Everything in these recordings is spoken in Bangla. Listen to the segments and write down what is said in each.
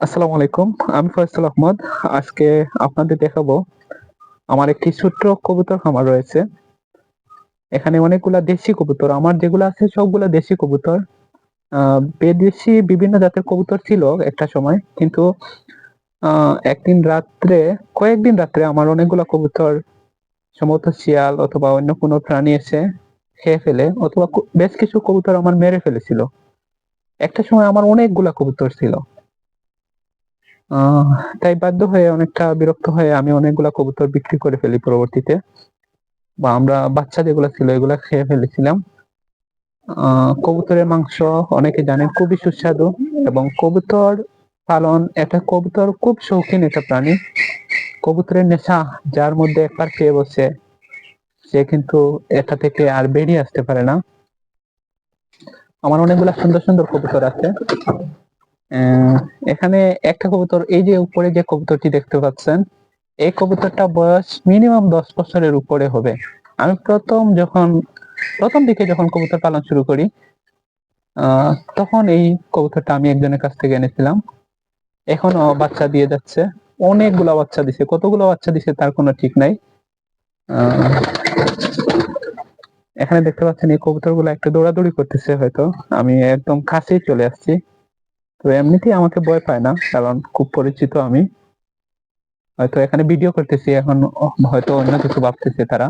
আসসালামু আলাইকুম, আমি ফয়সাল আহমদ। আজকে আপনাদের দেখাবো আমার একটি ছোট্ট কবুতর খামার রয়েছে। এখানে অনেকগুলা দেশি কবুতর, আমার যেগুলো আছে সবগুলা দেশি কবুতর। বিদেশি বিভিন্ন জাতের কবুতর ছিল একটা সময়, কিন্তু একদিন রাত্রে, কয়েকদিন রাত্রে আমার অনেকগুলা কবুতর সম্ভবত শিয়াল অথবা অন্য কোনো প্রাণী এসে খেয়ে ফেলে, অথবা বেশ কিছু কবুতর আমার মেরে ফেলেছিল। একটা সময় আমার অনেকগুলা কবুতর ছিল। তাই বাধ্য হয়ে অনেকটা বিরক্ত হয়ে আমি অনেকগুলা কবুতর বিক্রি করে ফেলি পরবর্তীতে। বা আমরা বাচ্চা যেগুলো ছিল, এগুলা খেয়ে ফেলেছিলাম। কবুতরের মাংস অনেকে জানেন খুবই সুস্বাদু এবং কবুতর পালন এটা কবুতর খুব শৌখিন একটা প্রাণী। কবুতরের নেশা যার মধ্যে একবার খেয়ে বসে, সে কিন্তু এটা থেকে আর বেরিয়ে আসতে পারে না। আমার অনেকগুলা সুন্দর সুন্দর কবুতর আছে। এখানে একটা কবুতর, এই যে উপরে যে কবুতরটি দেখতে পাচ্ছেন, এই কবুতরটা বয়স মিনিমাম দশ বছরের উপরে হবে। আমি প্রথম যখন, প্রথম দিকে যখন কবুতর পালন শুরু করি তখন এই কবুতরটা আমি একজনের কাছ থেকে এনেছিলাম। এখনও বাচ্চা দিয়ে যাচ্ছে। অনেকগুলা বাচ্চা দিছে। কতগুলো বাচ্চা দিছে তার কোনো ঠিক নাই। এখানে দেখতে পাচ্ছেন এই কবুতর কবুতরগুলো একটা দৌড়াদৌড়ি করতেছে হয়তো। আমি একদম কাছেই চলে আসছি। তো এমনিতেই আমাকে ভয় পায় না, কারণ খুব পরিচিত আমি। হয়তো এখানে ভিডিও করতেছি, এখন হয়তো অন্য কিছু ভাবতেছে তারা।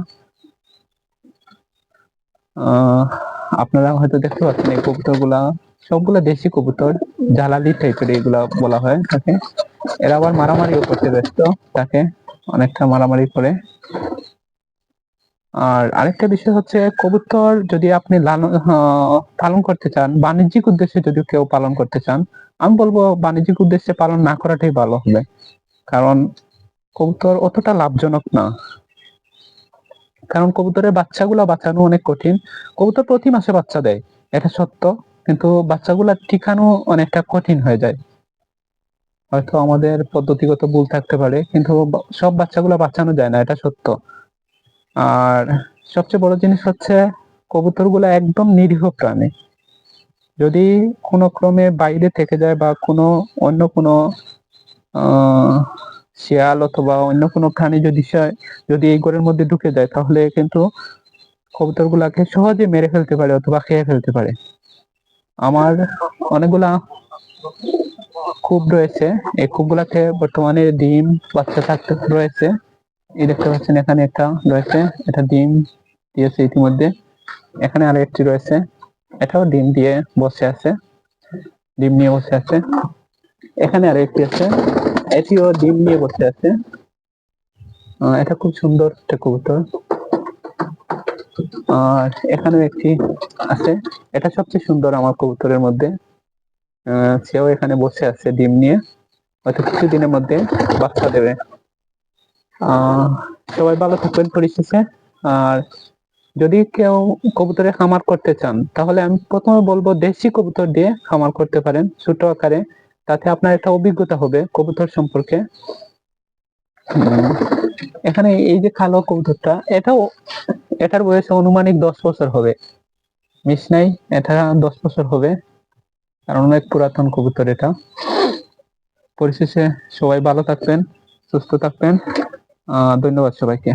আপনারা হয়তো দেখতে পাচ্ছেন এই কবুতরগুলা সবগুলা দেশি কবুতর জালালি টাইপের এগুলা বলা হয় তাকে। এরা আবার মারামারিও করতে ব্যস্ত, তাকে অনেকটা মারামারি করে। আর আরেকটা বিষয় হচ্ছে কবুতর যদি আপনি লালন পালন করতে চান, বাণিজ্যিক উদ্দেশ্যে যদি কেউ পালন করতে চান, আমি বলব বাণিজ্যিক উদ্দেশ্যে পালন না করাটাই ভালো হবে। কারণ কবুতর অতটা লাভজনক না। কারণ কবুতরের বাচ্চাগুলো বাঁচানো অনেক কঠিন। কবুতর প্রতি মাসে বাচ্চা দেয়, এটা সত্য। কিন্তু বাচ্চাগুলা টিকানো অনেকটা কঠিন হয়ে যায়। হয়তো আমাদের পদ্ধতিগত ভুল থাকতে পারে, কিন্তু সব বাচ্চাগুলো বাঁচানো যায় না, এটা সত্য। আর সবচেয়ে বড় জিনিস হচ্ছে কবুতরগুলো একদম নিরীহ প্রাণী। যদি কোনো ক্রমে বাইরে থেকে যায় বা কোনো অন্য কোনো শিয়াল অথবা অন্য কোনো প্রাণী যদি যদি এই ঘরের মধ্যে ঢুকে যায়, তাহলে কিন্তু কবুতরগুলাকে সহজে মেরে ফেলতে পারে অথবা খেয়ে ফেলতে পারে। আমার অনেকগুলা কূপ রয়েছে। এই কূপগুলাতে বর্তমানে ডিম, বাচ্চা থাকতে রয়েছে। এই দেখতে পাচ্ছেন এখানে একটা রয়েছে, এটা ডিম দিয়েছে ইতিমধ্যে। এখানে আর একটি রয়েছে, এটাও ডিম দিয়ে বসে আছে, ডিম নিয়ে বসে আছে। এখানে আর একটি আছে, এটিও ডিম নিয়ে বসে আছে। এটা খুব সুন্দর একটা কবুতর। আর এখানেও একটি আছে, এটা সবচেয়ে সুন্দর আমার কবুতরের মধ্যে। সেও এখানে বসে আছে ডিম নিয়ে। হয়তো কিছুদিনের মধ্যে বাচ্চা দেবে। সবাই ভালো থাকবেন পরিশেষে আর যদি কেউ কবুতরের খামার করতে চান, তাহলে আমি প্রথমে বলব দেশি কবুতর দিয়ে খামার করতে পারেন, ছোট আকারে। তাতে আপনার একটা অভিজ্ঞতা হবে কবুতর সম্পর্কে। এখানে এই যে কালো কবুতরটা, এটাও, এটার বয়স অনুমানিক দশ বছর হবে। মিস নাই, এটা দশ বছর হবে। কারণ অনেক পুরাতন কবুতর এটা। পরিশেষে সবাই ভালো থাকবেন, সুস্থ থাকবেন। ধন্যবাদ সবাইকে।